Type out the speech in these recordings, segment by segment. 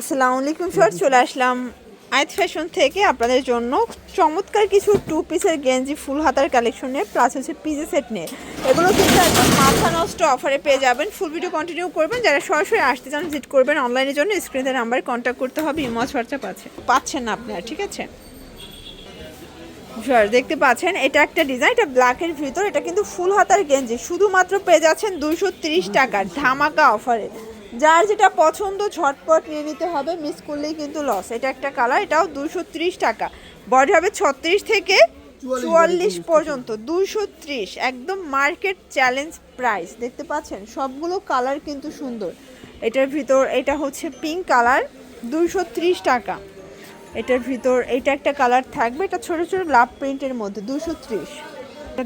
আসসালামু আলাইকুম স্যার চলে আসলাম আয়াত ফ্যাশন থেকে আপনাদের জন্য চমৎকার কিছু টু পিসের গেঞ্জি ফুল হাতার কালেকশন নিয়ে প্লাস হচ্ছে পিজে সেট নিয়ে। এগুলো কিন্তু একদম মাথা নষ্ট অফারে পেয়ে যাবেন। ফুল ভিডিও কন্টিনিউ করবেন। যারা সরাসরি আসতে চান ভিজিট করবেন অনলাইনের জন্য। স্ক্রিনের নাম্বার কন্ট্যাক্ট করতে হবে ইমজ হোয়াটসঅ্যাপ আছে। পাচ্ছেন না আপনারা, ঠিক আছে? স্যার দেখতে পাচ্ছেন, এটা একটা ডিজাইন এটা ব্ল্যাকের ভিতর, এটা কিন্তু ফুল হাতার গেঞ্জি। শুধুমাত্র পেয়ে যাচ্ছেন তিরিশ টাকার ধামাকা অফারে যার যেটা পছন্দ ঝটপট নিয়ে নিতে হবে মিস করলেই কিন্তু লস এটা একটা কালার এটাও দুশো টাকা। বডি হবে ছত্রিশ থেকে চুয়াল্লিশ পর্যন্ত দুশো ত্রিশ একদম মার্কেট চ্যালেঞ্জ প্রাইস দেখতে পাচ্ছেন সবগুলো কালার কিন্তু সুন্দর। এটার ভিতর এটা হচ্ছে পিঙ্ক কালার দুশো ত্রিশ টাকা। এটার ভিতর এটা একটা কালার থাকবে এটা ছোট ছোট লাভ প্রিন্টের মধ্যে দুশো ত্রিশ।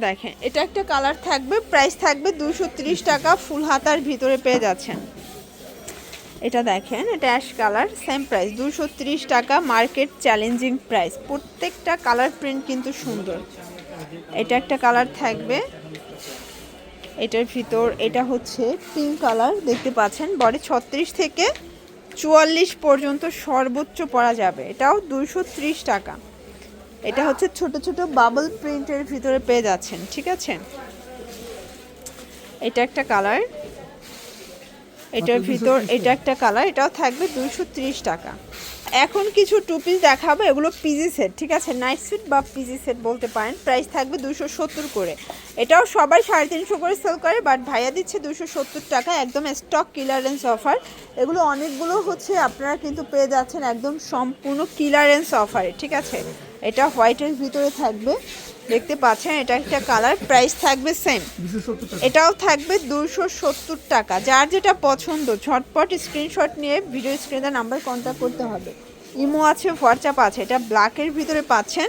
দেখেন এটা একটা কালার থাকবে প্রাইস থাকবে দুশো ত্রিশ টাকা ফুল হাতার ভিতরে পেয়ে যাচ্ছেন। এটা দেখেন, এটা অ্যাশ কালার সেম প্রাইস দুশো টাকা মার্কেট চ্যালেঞ্জিং প্রাইস প্রত্যেকটা কালার প্রিন্ট কিন্তু সুন্দর। এটা একটা কালার থাকবে। এটার ভিতর, এটা হচ্ছে পিঙ্ক কালার দেখতে পাচ্ছেন? বডি ছত্রিশ থেকে চুয়াল্লিশ পর্যন্ত সর্বোচ্চ পরা যাবে। এটাও দুশো টাকা। এটা হচ্ছে ছোট ছোট বাবল প্রিন্টের ভিতরে পেয়ে যাচ্ছেন, ঠিক আছে? এটা একটা কালার এটার ভিতর এটা একটা কালার এটাও থাকবে দুশো ত্রিশ টাকা। এখন কিছু টু পিস দেখাবো এগুলো পিজি সেট ঠিক আছে? নাইট সেট বা পিজি সেট বলতে পারেন প্রাইস থাকবে দুশো সত্তর করে। এটাও সবাই সাড়ে তিনশো করে সেল করে বাট ভাইয়া দিচ্ছে দুশো সত্তর টাকা একদম স্টক কিলারেন্স অফার এগুলো অনেকগুলো হচ্ছে আপনারা কিন্তু পেয়ে যাচ্ছেন একদম সম্পূর্ণ কিলারেন্স অফারে ঠিক আছে? এটা হোয়াইটের ভিতরে থাকবে। দেখতে পাচ্ছেন, এটা একটা কালার প্রাইস থাকবে সেম এটাও থাকবে দুশো সত্তর টাকা। যার যেটা পছন্দ, ঝটপট স্ক্রিনশট নিয়ে ভিডিও স্ক্রিনে নাম্বার কন্ট্যাক্ট করতে হবে। ইমো আছে হোয়াটসঅ্যাপ আছে, এটা ব্ল্যাকের ভিতরে পাচ্ছেন।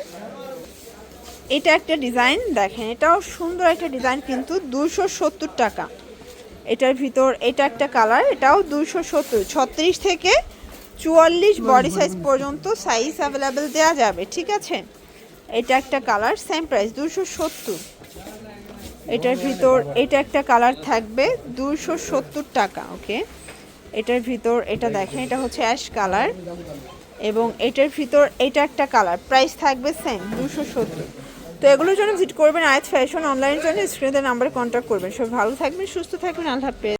এটা একটা ডিজাইন দেখেন, এটাও সুন্দর একটা ডিজাইন কিন্তু দুশো সত্তর টাকা। এটার ভিতর এটা একটা কালার এটাও দুশো সত্তর, ছত্রিশ থেকে চুয়াল্লিশ বডি সাইজ পর্যন্ত সাইজ অ্যাভেলেবেল দেওয়া যাবে, ঠিক আছে? এটা একটা কালার সেম প্রাইস দুশো সত্তর। এটার ভিতর, এটা একটা কালার থাকবে দুশো সত্তর টাকা ওকে এটার ভিতর, এটা দেখেন, এটা হচ্ছে অ্যাশ কালার এবং এটার ভিতর, এটা একটা কালার প্রাইস থাকবে সেম দুশো সত্তর। তো এগুলোর জন্য ভিজিট করবেন আয়াত ফ্যাশন অনলাইনের জন্য স্ক্রিনের নাম্বারে কন্ট্যাক্ট করবেন। সব ভালো থাকবেন, সুস্থ থাকবেন, আল্লাহ হাফেজ।